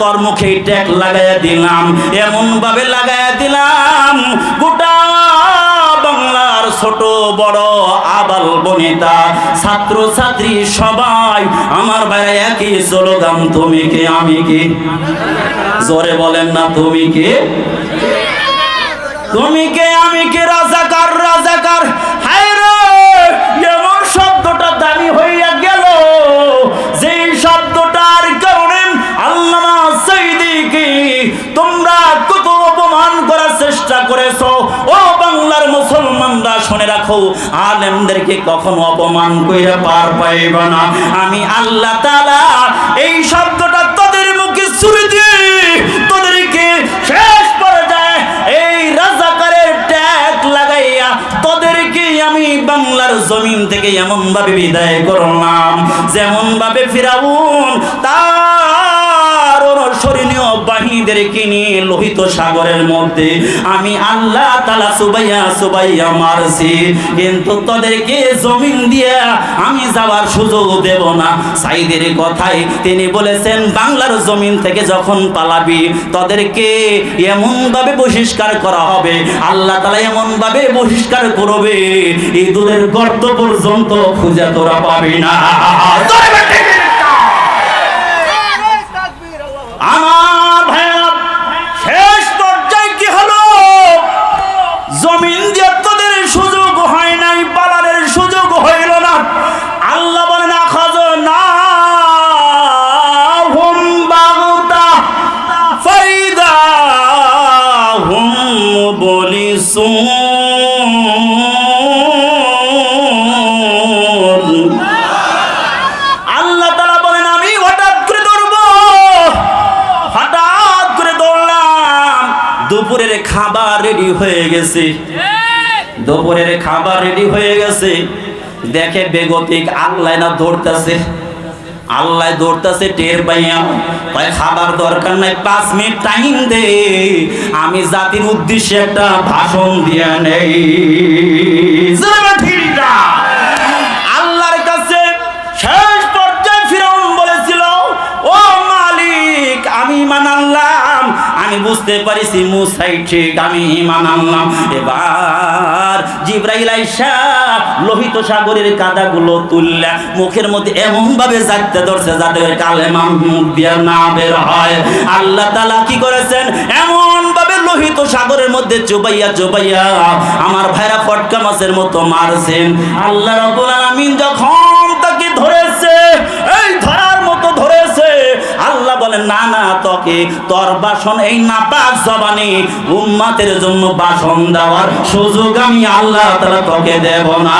তোর মুখে ট্যাগ লাগাইয়া দিলাম এমন ভাবে লাগাইয়া দিলাম, গোটা বাংলার ছোট বড় আবাল বনিতা ছাত্র ছাত্রী সবাই, আমার ভাই একই স্লোগান, তুমি কে, আমি কে? জোরে বলেন না, তুমি কে? তুমি কে, আমি কে? রাজাকার রাজাকার। হায় রে, এমন শব্দটা দামি হইয়া তোমরা কত অপমান করার চেষ্টা করেছ? ও বাংলার মুসলমানরা, শুনে রাখো, আলেমদেরকে কখনো অপমান কইরা পার পাইবে না। আমি আল্লাহ তাআলা এই শব্দটা তোদের মুখে ছুরি দিয়ে তোদেরকে শেষ পর্যায়ে এই রাজাকারের ট্যাগ লাগাইয়া তোদেরকে আমি বাংলার জমিন থেকে এমন ভাবে বিদায় করলাম। যেমন ভাবে ফিরাউন তার বাহিনীদেরকে নিয়ে লোহিত সাগরের মধ্যে আমি আল্লাহ তালা সুবাইয়া সুবাইয়া মারছি। কিন্তু তোদেরকে জমিন দিয়ে আমি যাওয়ার সুযোগ দেব না। সাইদের কথাই তিনি বলেছেন, বাংলার জমিন থেকে যখন পালাবি, তোদেরকে এমন ভাবে বহিষ্কার করা হবে। আল্লাহ তালা এমন ভাবে বহিষ্কার করবে এই দূরের গর্ত পর্যন্ত খুঁজে তোরা পাবি না। হয়ে গেছে। দুপুরের খাবার রেডি হয়ে গেছে। দেখে বেগতিক আল্লাহ না দৌড়তেছে আল্লাহ দৌড়তেছে টের পাইয়া। খাবার দরকার নাই, পাঁচ মিনিট টাইম দে। আমি জাতির উদ্দেশ্যে একটা ভাষণ দিয়ে নেই? আল্লাহর কাছে আমি বুঝতে পারিছি মুসাই ঠিক, আমি ইমান আনলাম। এবার জিব্রাইল আইসা লোহিত সাগরের কাদাগুলো তুললা মুখের মধ্যে এমন ভাবে জাগতে ধরছে যাতে কালেমা মুখ দিয়ে না বের হয়। আল্লাহ তালা কি করেছেন? এমন ভাবে লোহিত সাগরের মধ্যে চুবাইয়া চুবাইয়া আমার ভাইরা ফটকা মাছের মতো মারছেন। আল্লাহ রব্বুল আলামিন যখন তোকে তোর বাসন, এই নাপাক জবানি উম্মাতের জন্য বাসন দেওয়ার সুযোগ আমি আল্লাহ তারা তোকে দেব না।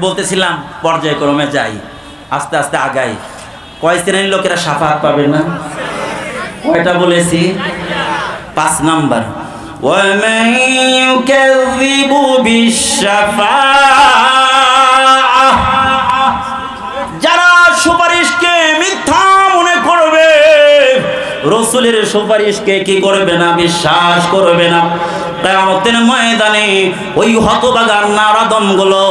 বলতেছিলাম পর্যায়ক্রমে যাই আস্তে আস্তে আগাই কয় শ্রেণীর লোকেরা সাফাত পাবে না কয়টা বলেছি পাঁচ নাম্বার ومن يكذب بالشفاعة যারা সুপারিশকে মিথ্যা মনে করবে রসুলের সুপারিশকে কি করবে না বিশ্বাস করবে না কেয়ামতের ময়দানে ওই হতবাগার নারাদমগুলো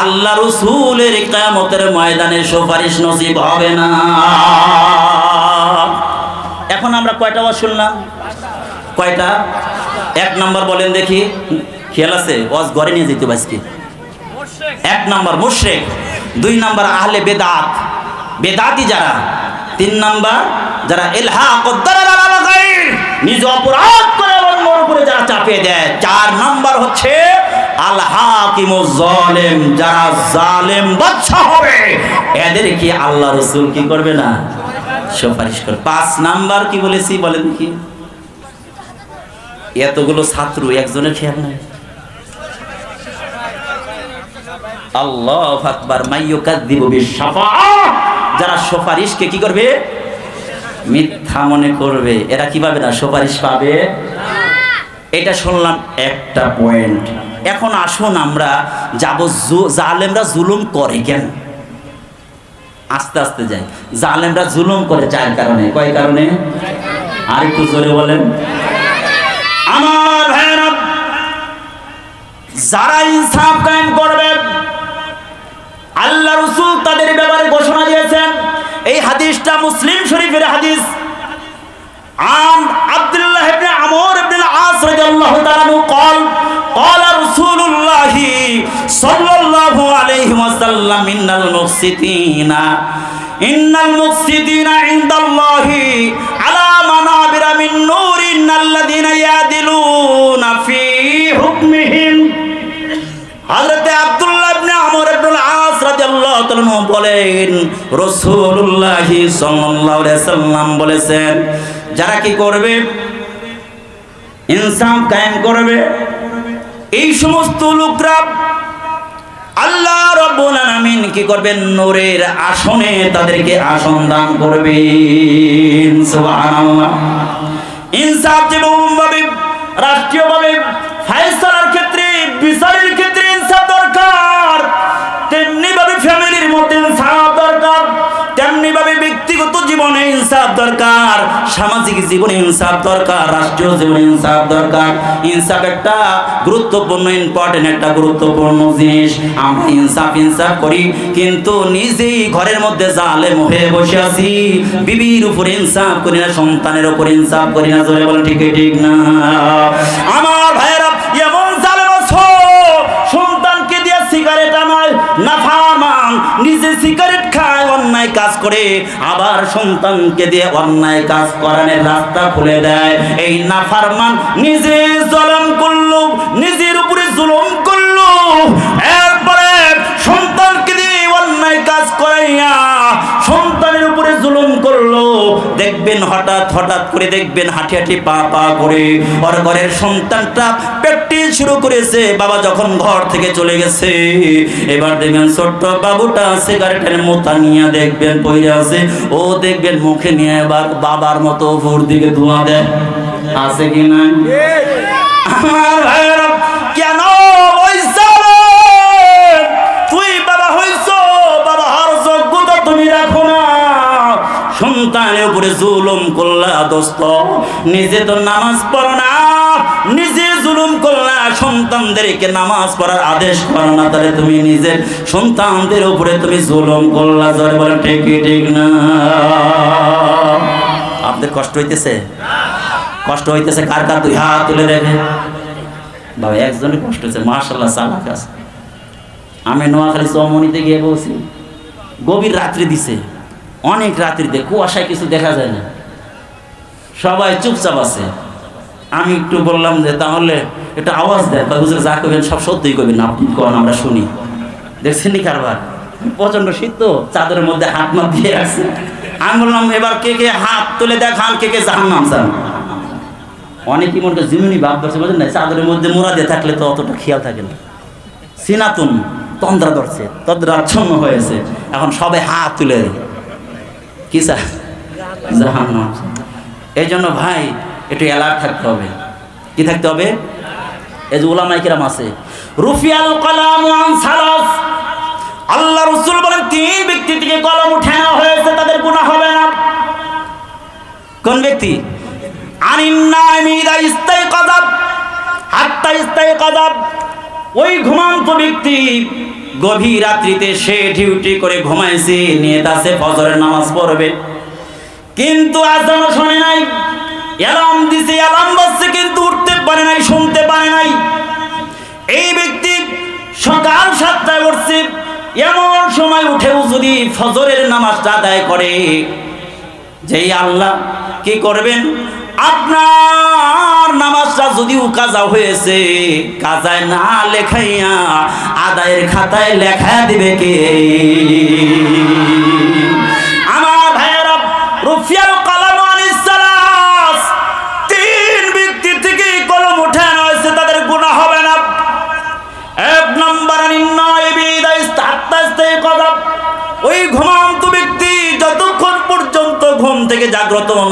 আল্লাহ রসুলের কেয়ামতের ময়দানে সুপারিশ নসিব হবে না। এখন আমরা কয়টা ওয়াজ শুনলাম? কয়টা? এক নম্বর বলেন দেখি, খেয়াল আছে? ওয়াজ ঘরে নিয়ে যেতে বাসকে এক নম্বর মুশরিক, দুই নম্বর আহলে বেদাত। বেদাতি যারা, তিন নম্বর যারা ইলহাক নিজ অপরাধ করে উপরে যারা চাপিয়ে দেয়, চার নম্বর হচ্ছে যারা সুপারিশ কি কি এতগুলো ছাত্র, একজনের আল্লাহ আকবার যারা কি করবে? মিথ্যা মনে করবে। এরা কি পাবে না সুপারিশ পাবে? এটা শুনলাম একটা পয়েন্ট এখন আসুন আমরা, যাব জালেমরা জুলুম করে কেন? আস্তে আস্তে যাই। জালেমরা জুলুম করে চার কারণে। কয় কারণে? আর একটু জোরে বলেন। আমার ভাইয়েরা যারা ইনসাফ কায়েম করবে, আল্লাহ রসুল তাদের ব্যাপারে ঘোষণা দিয়েছেন। এই হাদিসটা মুসলিম শরীফের হাদিস। عن عبد الله بن عمرو بن العاص رضي الله تعالى عنه قال قال رسول الله صلى الله عليه وسلم إن المفسدين إن المفسدين عند الله على منابر من نور إن الذين يعدلون في حكمهم হযরতে আব্দুল্লাহ ইবনে আমর ইবনুল আস রাদিয়াল্লাহু তাআলা আনহু বলেন রাসূলুল্লাহ সাল্লাল্লাহু আলাইহি সাল্লাম বলেছেন যারা কি করবে? ইনসাফ কায়েম করবে। এই সমস্ত লোকরা আল্লাহ রব্বুল আলামিন কি করবেন? নূরের আসনে তাদেরকে আসন দান করবেন। সুবহানাল্লাহ। ইনসাফ যেমন ভাবে রাষ্ট্রীয়ভাবে ফাইসালার ক্ষেত্রে, বিচারের ক্ষেত্রে জীবনে ইনসাফ দরকার, সামাজিক জীবনে ইনসাফ দরকার, রাষ্ট্রীয় জীবনে ইনসাফ দরকার। ইনসাফ একটা গুরুত্বপূর্ণ ইম্পর্টেন্ট একটা গুরুত্বপূর্ণ জিনিস। আমরা ইনসাফ ইনসাফ করি, কিন্তু নিজেই ঘরের মধ্যে জালেম হয়ে বসে আছি। বিবির উপর ইনসাফ করি না, সন্তানের উপর ইনসাফ করি না, জোরে বলেন ঠিক ঠিক না? আমার ভাইয়েরা, এমন জালেম আছো, সন্তানকে দিয়ে সিগারেট আমায় নাফামান নিজে সিগারেট খায় অন্যায় কাজ করে, আবার সন্তানকে দিয়ে অন্যায় কাজ করানোর রাস্তা খুলে দেয়। এই নাফারমান নিজে জলম করল নিজের করল দেখবেন হঠাৎ হঠাৎ করে দেখবেন হাঁটি হাঁটি পা পা করে ওর ঘরের সন্তানটা প্র্যাকটিস শুরু করেছে। বাবা যখন ঘর থেকে চলে গেছে এবার দেখবেন ছোট্ট বাবুটা সিগারেটের মোতা নিয়ে দেখবেন পইরে আছে। ও দেখবেন মুখে নিয়ে এবার বাবার মতো ভোর দিকে ধোঁয়া দেয়। আছে কি না আমার ভাইয়েরা কেন জুলুম করলা দোস্ত। নিজে তো নামাজ পড়ো না, নিজে জুলুম করলা, সন্তানদেরকে নামাজ পড়ার আদেশ করো না, তাহলে তুমি নিজের সন্তানদের উপরে তুমি জুলুম করলা, জোরে বলে ঠিক ঠিক না? আপনাদের কষ্ট হইতেছে? কষ্ট হইতেছে, কার কার দুই হাত তুলে দেখে বাবা, একজনের কষ্ট হচ্ছে মার্শাল্লাহ চালাক আছে। আমি নোয়াখালী চমনিতে গিয়ে বলছি, গভীর রাত্রি দিছে। অনেক রাত্রিতে কুয়াশায় কিছু দেখা যায় না। সবাই চুপচাপ আছে। আমি একটু বললাম যে, তাহলে একটা আওয়াজ দেয় কয়, হুজুর যা করবেন সব সত্যিই করবেন আপনি কন আমরা শুনি। দেখছেন নি কারবার? প্রচণ্ড শীত তো, চাদরের মধ্যে হাত মাত দিয়ে আছে। আমি বললাম, এবার কে কে হাত তুলে দেখান, কে কে জাহান নাম চান? অনেকই মনে করে জিমিনি ভাব ধরছে বুঝলেন না চাদরের মধ্যে মোড়া দিয়ে থাকলে তো অতটা খেয়াল থাকে না। সিনাতুন তন্দ্রা ধরছে তন্দ্রাচ্ছন্ন হয়েছে। এখন সবাই হাত তুলে কি স্যার? জাহান্নাম এই জন্য ভাই, একটু অ্যালার্ট থাকতে হবে। কি থাকতে হবে? এই যে ওলামাই কিরাম আছে, রুফিয়াল কলাম সালাস। আল্লাহ রসুল বলেন, তিন ব্যক্তি থেকে কলম উঠে হয়েছে, তাদের গুনাহ হবে না। কোন ব্যক্তি? হাত্তা ইস্তাই কদাব ওই ঘুমান্ত ব্যক্তি গভীর রাত্রিতে সে ডিউটি করে ঘুমাইছে, নিয়ে তাসে ফজরের নামাজ পড়বে। কিন্তু আজানও শোনে নাই অ্যালার্ম দিছে অ্যালার্ম বাজছে, কিন্তু উঠতে পারে নাই, শুনতে পারে নাই। এই ব্যক্তি সকাল সাতটায় উঠছে, এমন সময় উঠেও যদি ফজরের নামাজটা আদায় করে যেই আল্লাহ কি করবেন? আপনার নামাজটা যদিও কাজা হয়েছে, কাজায় না লেখাইয়া আদায়ের খাতায় লেখা দিবে কে?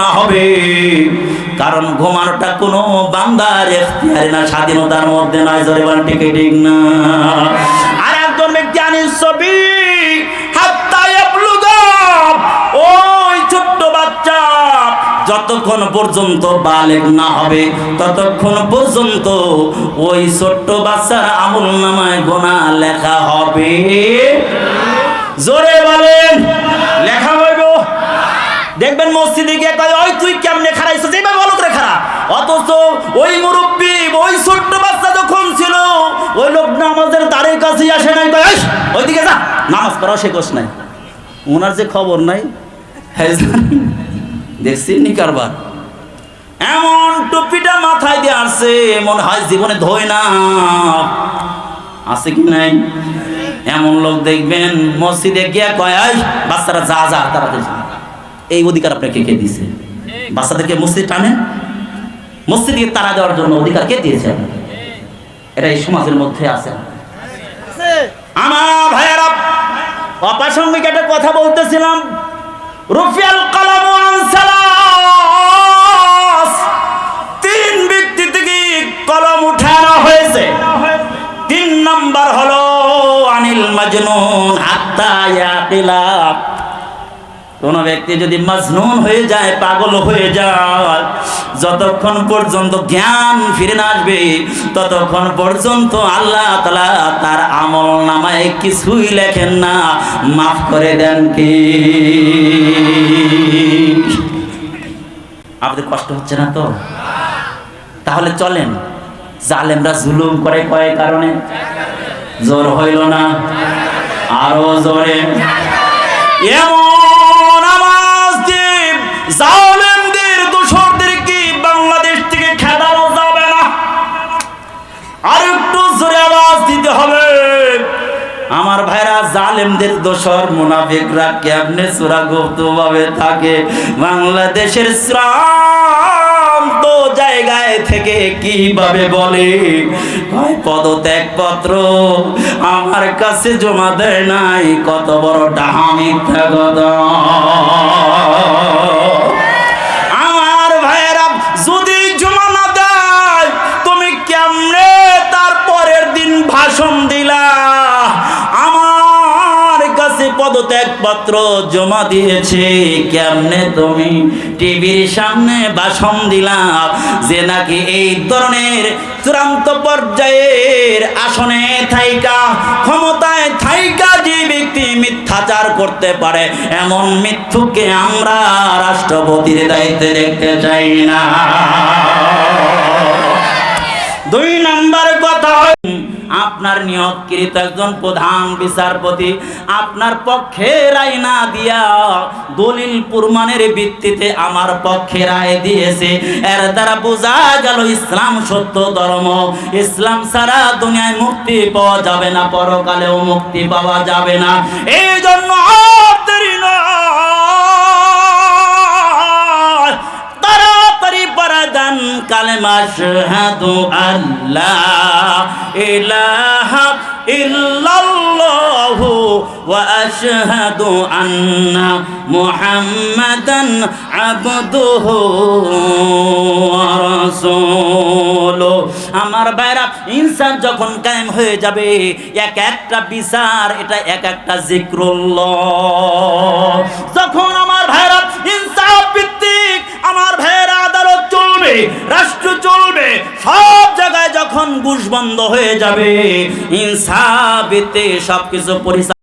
না হবে। কারণ ঘুমানোটা কোনো বান্দার এখতিয়ারে না, স্বাধীনতার মধ্যে নয়, জোরে বান টিকে ঠিক না? আর একজন ব্যক্তি, আনিস ছবি যতক্ষণ পর্যন্ত বালেক না হবে, ততক্ষণ পর্যন্ত ওই ছোট্ট বাচ্চার আমল নামায় গোনা লেখা হবে। জোরে বলেন। দেখবেন মসজিদে গিয়ে কয় ওই তুই কেমনে খারাইছ যেভাবে বলো করে খারা অথচ ওই মুরব্বী ওই ছোট্ট বাচ্চা যখন ছিল ওই লোক নামাজের দ্বারের কাছেই আসে নাই কয় "আইস, ওইদিকে যা নামাজ পড়াও শেখোস নাই। ওনার যে খবর নাই। দেখছি নি কারবার এমন টুপিটা মাথায় দিয়ে আসছে মনে হয় জীবনে ধোয় না। আছে কি নাই? এমন লোক দেখবেন মসজিদে গিয়ে কয় "আই, বাচ্চারা যা যা তারা এই অধিকার আপনাকে কে দিয়েছে? বাচ্চাদেরকে মসজিদ টানেন মসজিদকে তারা দেওয়ার জন্য অধিকার কে দিয়েছে? এটা এই সমাজের মধ্যে আছে। আমার ভাইয়েরা, অপ্রাসঙ্গিক একটা কথা বলতেছিলাম। রুফিয়াল কালাম তিন ব্যক্তি থেকে কলম উঠানো হয়েছে। তিন নাম্বার হলো আনিল মাজনুন হাত্তা ইয়াকিলা কোন ব্যক্তি যদি মজনুন হয়ে যায়, পাগল হয়ে যায়, যতক্ষণ পর্যন্ত জ্ঞান ফিরে না আসবে, ততক্ষণ পর্যন্ত আল্লাহ তালা তার আমল নামায় কিছুই লেখেন না। মাফ করে দেন কি? আপনাদের কষ্ট হচ্ছে না তো? তাহলে চলেন। জালেমরা জুলুম করে কয় কারণে? জোর হইল না? আরও জোরে। এমন ভাইরা জালেমদের দোসর মুনাফিকরা কেমনে সুরাগুপ্ত ভাবে থাকে? বাংলাদেশের শ্রান্ত জায়গায় থেকে কীভাবে বলে? পদত্যাগ পত্র আমার কাছে জমা দেয় নাই, কত বড় ডাহা মিথ্যা কথা। আমার ভাইয়েরা পদত্যাগ পত্র জমা দিয়েছে। কেমনে তুমি টিভির সামনে ভাষণ দিলা যে নাকি এই ধরনের চূড়ান্ত পর্যায়ের আসনে থাইকা, ক্ষমতায় থাইকা যে ব্যক্তি মিথ্যাচার করতে পারে, এমন মিথ্যুকে আমরা রাষ্ট্রপতির দায়িত্বে দেখতে চাই না। দুই নাম্বার আপনার নিয়োগকৃত একজন প্রধান বিচারপতি আপনার পক্ষে রায় না দিয়া দলিল প্রমাণের ভিত্তিতে আমার পক্ষে রায় দিয়েছে। এর দ্বারা বোঝা গেল ইসলাম সত্য ধর্ম। ইসলাম ছাড়া দুনিয়ায় মুক্তি পাওয়া যাবে না, পরকালেও মুক্তি পাওয়া যাবে না। এই জন্য আর পরাদান কালেমা শাহাদু আল্লাহ, ইলাহা ইল্লাল্লাহু ওয়া আশহাদু আন্না মুহাম্মাদান আবদুহু ওয়া রাসূলুহু আমার ভাইরা, ইনসান যখন কায়েম হয়ে যাবে, এক একটা বিচার, এটা এক একটা জিক্রুল্লাহ। যখন আমার ভাইরা, ইনসাফ ভিত্তিক, আমার আদালত চলবে রাষ্ট্র চলবে সব জায়গায় যখন ঘুষ বন্ধ হয়ে যাবে ইনসাফ এতে সবকিছু পরিচালনা